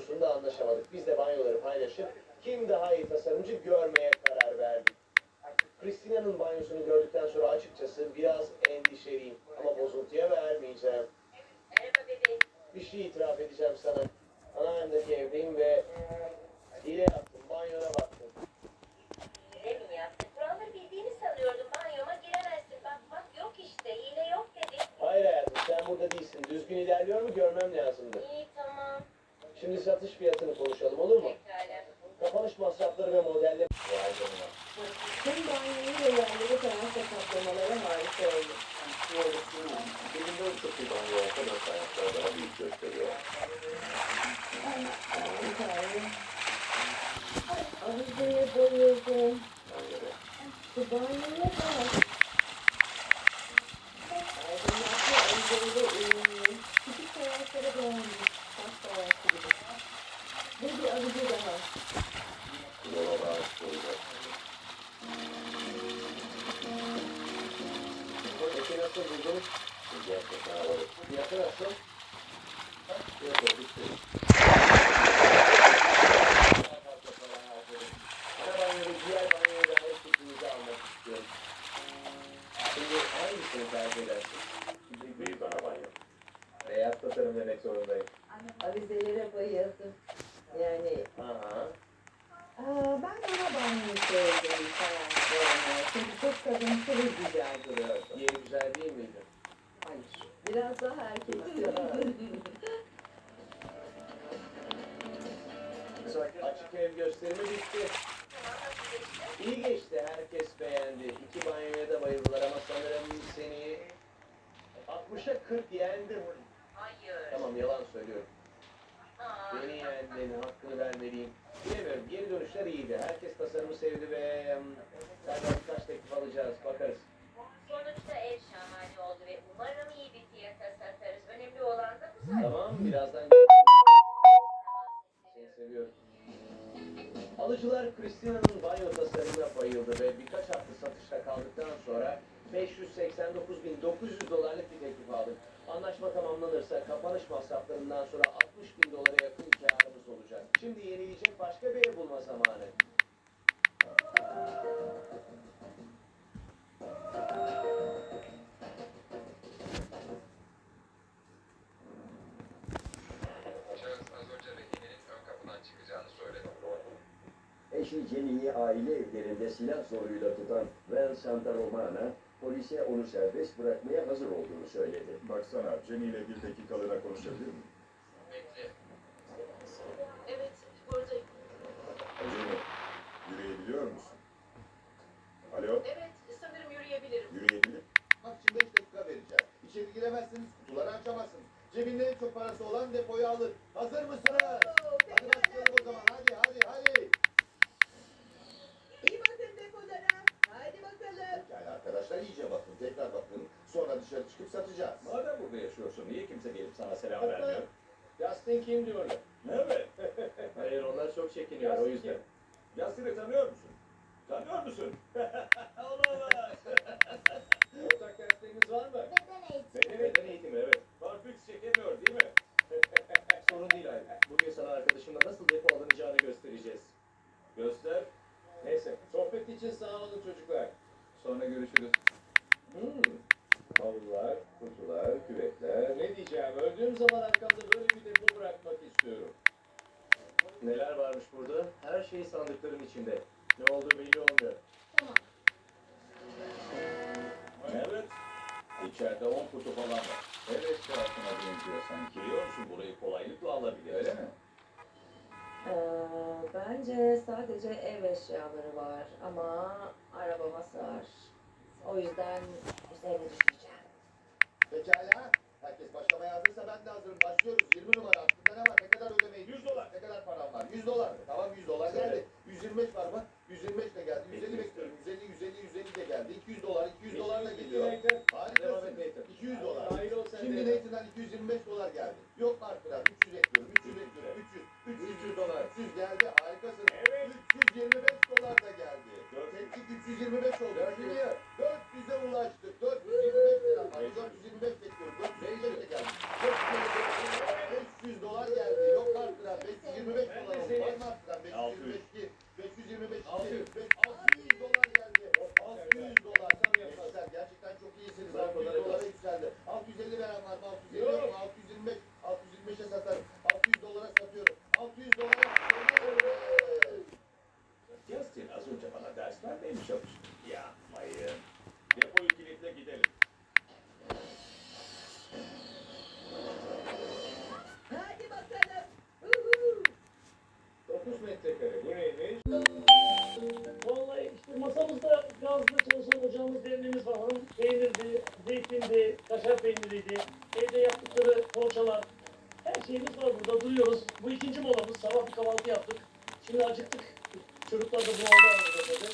konusunda anlaşamadık. Biz de banyoları paylaşıp kim daha iyi tasarımcı görmeye karar verdik. Christina'nın banyosunu gördükten sonra açıkçası biraz endişeliyim. Ama bozuntuya vermeyeceğim. Bir şey itiraf edeceğim sana. Anneannemdeki evdeyim ve hile yaptım. Banyona baktım. Hile yaptın? Kuralları bildiğini sanıyordum. Banyoma giremezsin. Bak bak yok işte. Hile yok dedi. Hayır hayatım sen burada değilsin. Düzgün ilerliyor mu görmem lazımdı. İyi tamam. Şimdi satış fiyatını konuşalım olur mu? Kapanış masrafları ve modelle... Vay canına. Tüm banyoyu ve yerleri terasa kaplamaları harika oldu. Benim de çok bir banyo olsa da kaynaklar daha büyük gösteriyor. Hikaye. Avizeye bayıldım. Banyere. Hangisini tercih edersin? büyük ana banyo. Beyaz tasarım demek zorundayım. Avizelere bayıldım. Yani Aha. Aa, ben ana banyoyu sevdim teraslarına. Çünkü çok kadınsı ve güzel duruyordu. Yeri güzel değil miydi? Hayır. Biraz daha erkeksi. Açık ev gösterimi bitti. İyi geçti. Herkes beğendi. İki banyoya da bayıldılar ama sanırım seni 60'a 40 yendim. Hayır. Tamam yalan söylüyorum. Aa, Beni yendin. Hakkını vermeliyim. Bilemiyorum. Geri dönüşler iyiydi. Herkes tasarımı sevdi ve senden birkaç teklif alacağız. Bakarız. Sonuçta ev şahane oldu ve umarım iyi bir fiyata satarız. Önemli olan da bu zaten. Tamam. Birazdan seni seviyorum. Alıcılar Christina'nın banyo tasarımına bayıldı ve birkaç hafta satışta kaldıktan sonra 589.900 dolarlık bir teklif aldık. Anlaşma tamamlanırsa kapanış masraflarından sonra 60 bin dolara yakın karımız olacak. Şimdi yenileyecek başka bir ev bulma zamanı. Eşi Jenny'i aile evlerinde silah zoruyla tutan Vel Santa Romana, polise onu serbest bırakmaya hazır olduğunu söyledi. Baksana Jenny ile bir dakikalığına konuşabilir miyim? Bekle. Evet buradayım. Jenny, yürüyebiliyor musun? Alo, Evet sanırım yürüyebilirim. yürüyebilir Bak için 5 dakika vereceğim. İçeri giremezsiniz, kutuları açamazsınız. Cebinde en çok parası olan depoyu alır. Hazır mısınız? Hadi başlayalım o zaman. Hadi hadi hadi. İyi bakın depolara. Haydi bakalım. Arkadaşlar iyice bakın, tekrar bakın. Sonra dışarı çıkıp satacağız. Madem burada yaşıyorsun, niye kimse gelip sana selam Hatta vermiyor? Justin kim diyorlar? Evet. Hayır onlar çok çekiniyor o yüzden. Yasin'i tanıyor musun? Tanıyor musun? Olamaz. Ortak dersleriniz var mı? İçeride 10 kutu falan var. Ev eşyasına benziyor sanki. Biliyor musun burayı kolaylıkla alabilir. Öyle mi? Ee, bence sadece ev eşyaları var ama araba basar. O yüzden üzerine düşeceğim. Pekala. Herkes başlamaya hazırsa ben de hazırım. Başlıyoruz. 20 numara. Aklında ne var? Ne kadar ödemeyi? 100 dolar. Ne kadar param var? 100 dolar. Tamam 100 dolar geldi. 125 var mı? 125 de geldi. 150 bekliyorum. 125 zeytindi, kaşar peyniriydi, evde yaptıkları poğaçalar, her şeyimiz var burada duruyoruz. Bu ikinci molamız, sabah bir kahvaltı yaptık. Şimdi acıktık. Çocuklar da bunu aldı arada dedi.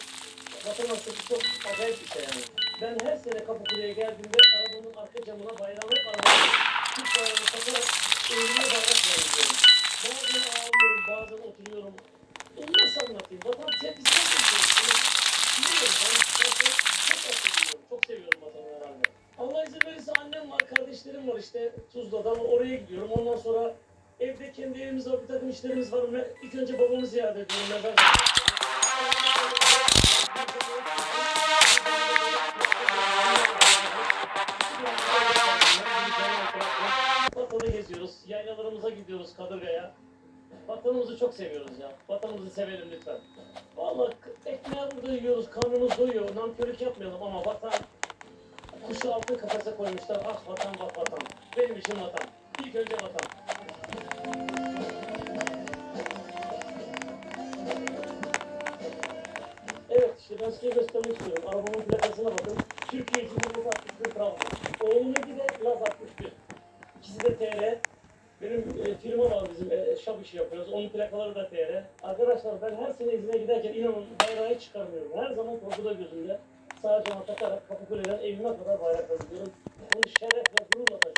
Vatan hastası çok acayip bir şey yani. Ben her sene Kapıkule'ye geldiğimde arabamın arka camına bayrağını hep arabamın Türk takarak evime bayrak veriyorum. Bazen ağlıyorum, bazen oturuyorum. Bunu nasıl anlatayım? Vatan tepkisi nasıl şey Bilmiyorum. Ben, seviyorum. Çok seviyorum vatanı herhalde. İzin verirse annem var, kardeşlerim var işte Tuzla'dan oraya gidiyorum. Ondan sonra evde kendi evimiz var, bir takım işlerimiz var. Ve ilk önce babamı ziyaret ediyorum. Mezar Vatanı geziyoruz, yaylalarımıza gidiyoruz Kadırga'ya. Vatanımızı çok seviyoruz ya. Vatanımızı sevelim lütfen. Vallahi ekmeği burada yiyoruz, karnımız doyuyor. Nankörlük yapmayalım ama vatan kuşu altın kafese koymuşlar. Ah vatan bak vatan. Benim için vatan. İlk önce vatan. Evet işte ben size göstermek istiyorum. Arabamın plakasına bakın. Türkiye Cumhuriyeti 61 Trabzon. Oğlumunki de Laz 61. İkisi de TR. Benim e, firma var bizim e, şap işi yapıyoruz. Onun plakaları da TR. Arkadaşlar ben her sene izine giderken inanın bayrağı çıkarmıyorum. Her zaman korkuda gözümde. Sadece ona takarak Kapıkule'den evime kadar bayrakla gidiyorum. Bunu şeref ve gururla taşıyorum.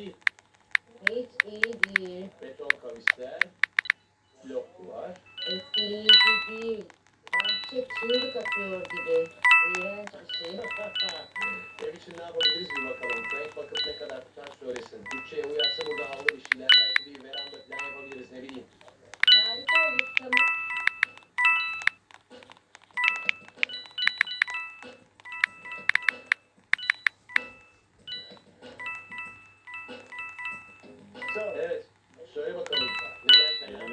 Değil. Hiç iyi değil. Beton kavisler, blok duvar. Etkileyici değil. Bahçe çığlık atıyor gibi. İğrenç bir şey. Ev için ne yapabiliriz bir bakalım. Frank bakıp ne kadar tutar söylesin. Bütçeye uyarsa burada havlu bir şeyler belki bir veranda falan yapabiliriz ne bileyim.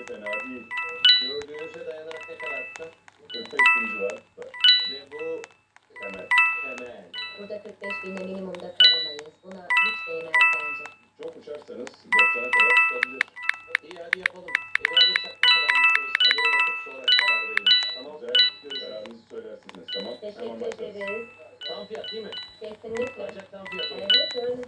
Fena? Değil. Gördüğünüze dayanarak ne kadar tutar? 45 bin civarı tutar. Ve bu Temel. temel. Burada 45 bine minimumda kalamayız. Buna hiç değmez bence. Çok uçarsanız 90'a kadar çıkabilir. İyi hadi yapalım. Evi alırsak ne kadar bütçemiz kalıyor bakıp sonra karar verelim. Tamam Güzel. Kararınızı söylersiniz. Tamam. Hemen Teşekkür başlarız. ederiz. Tam fiyat değil mi? Kesinlikle. Ancak tam fiyat. Evet öyle.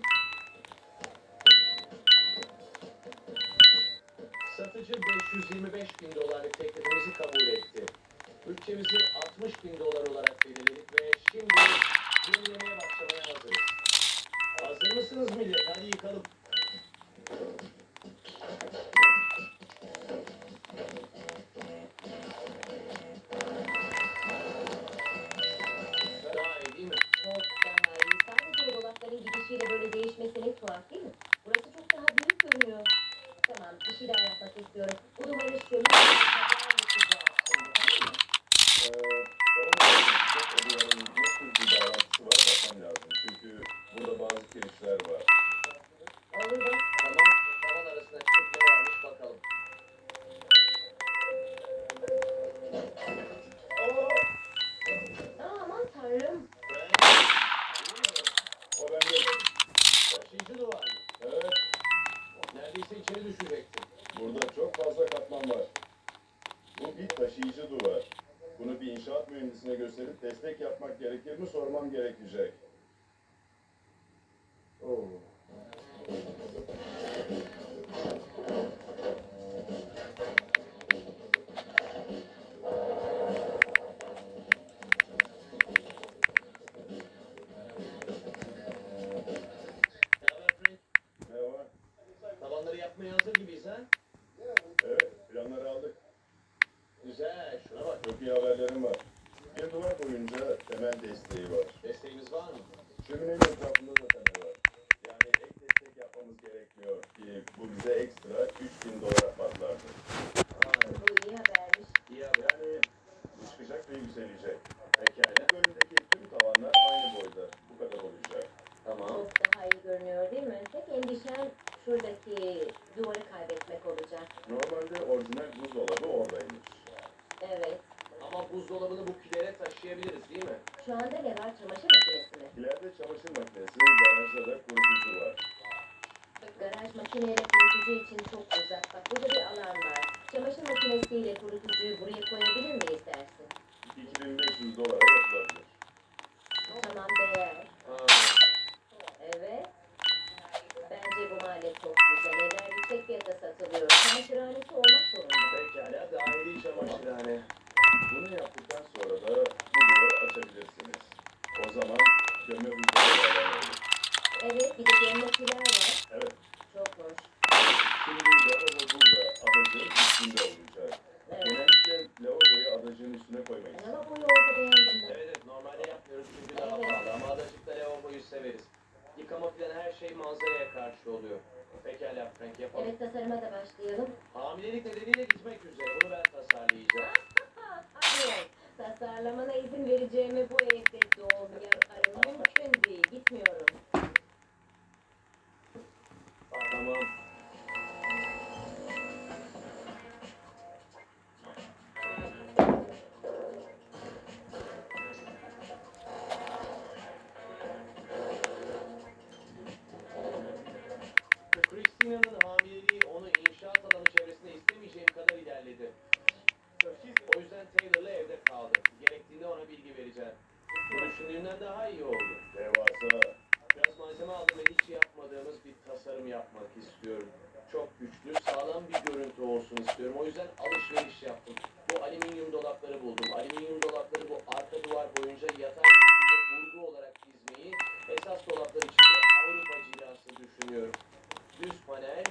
Satıcı 525 bin dolarlık teklifimizi kabul etti. Bütçemizi 60 bin dolar olarak belirledik ve şimdi yenilemeye başlamaya hazırız. Hazır mısınız millet? Hadi yıkalım. Sormam gerekecek. Garaj makineyle kurutucu için çok uzak. Bak burada bir alan var. Çamaşır makinesiyle kurutucuyu buraya koyabilir miyiz dersin? 2500 dolara yapılabilir. Tamam değer. Ha, Evet. Bence bu mahalle çok güzel. Evler yüksek fiyata satılıyor. Çamaşırhanesi olmak zorunda. pekala dahili çamaşırhane. Bunu yaptıktan sonra da bu duvarı açabilirsiniz. O zaman bu evde doğum yaparım. Mümkün değil. Gitmiyorum. Tamam. Düşündüğümden daha iyi oldu. Devasa. Biraz malzeme aldım ve hiç yapmadığımız bir tasarım yapmak istiyorum. Çok güçlü, sağlam bir görüntü olsun istiyorum. O yüzden alışveriş yaptım. Bu alüminyum dolapları buldum. Alüminyum dolapları bu arka duvar boyunca yatay şekilde vurgu olarak dizmeyi, esas dolaplar içinde Avrupa cilası düşünüyorum. Düz panel,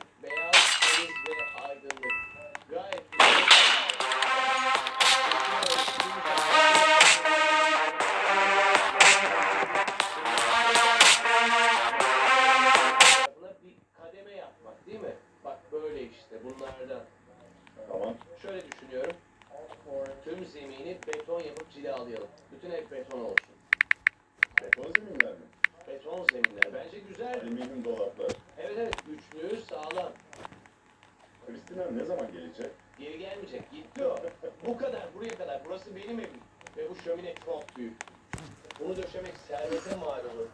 Kristina ne zaman gelecek? Geri gelmeyecek. Gitti o. Bu kadar, buraya kadar. Burası benim evim. Ve bu şömine çok büyük. Bunu döşemek servete mal olur.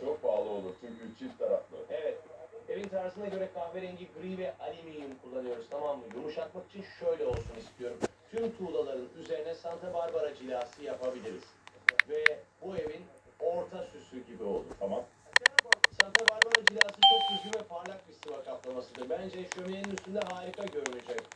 Çok pahalı olur çünkü çift taraflı. Evet. Evin tarzına göre kahverengi, gri ve alüminyum kullanıyoruz tamam mı? Yumuşatmak için şöyle olsun istiyorum. Tüm tuğlaların üzerine Santa Barbara cilası yapabiliriz. Ve bu evin orta süsü gibi olur. Tamam. Santa Barbara cilası çok düzgün ve parlak bir sıva kaplamasıdır. Bence şöminenin üstünde harika görünecek.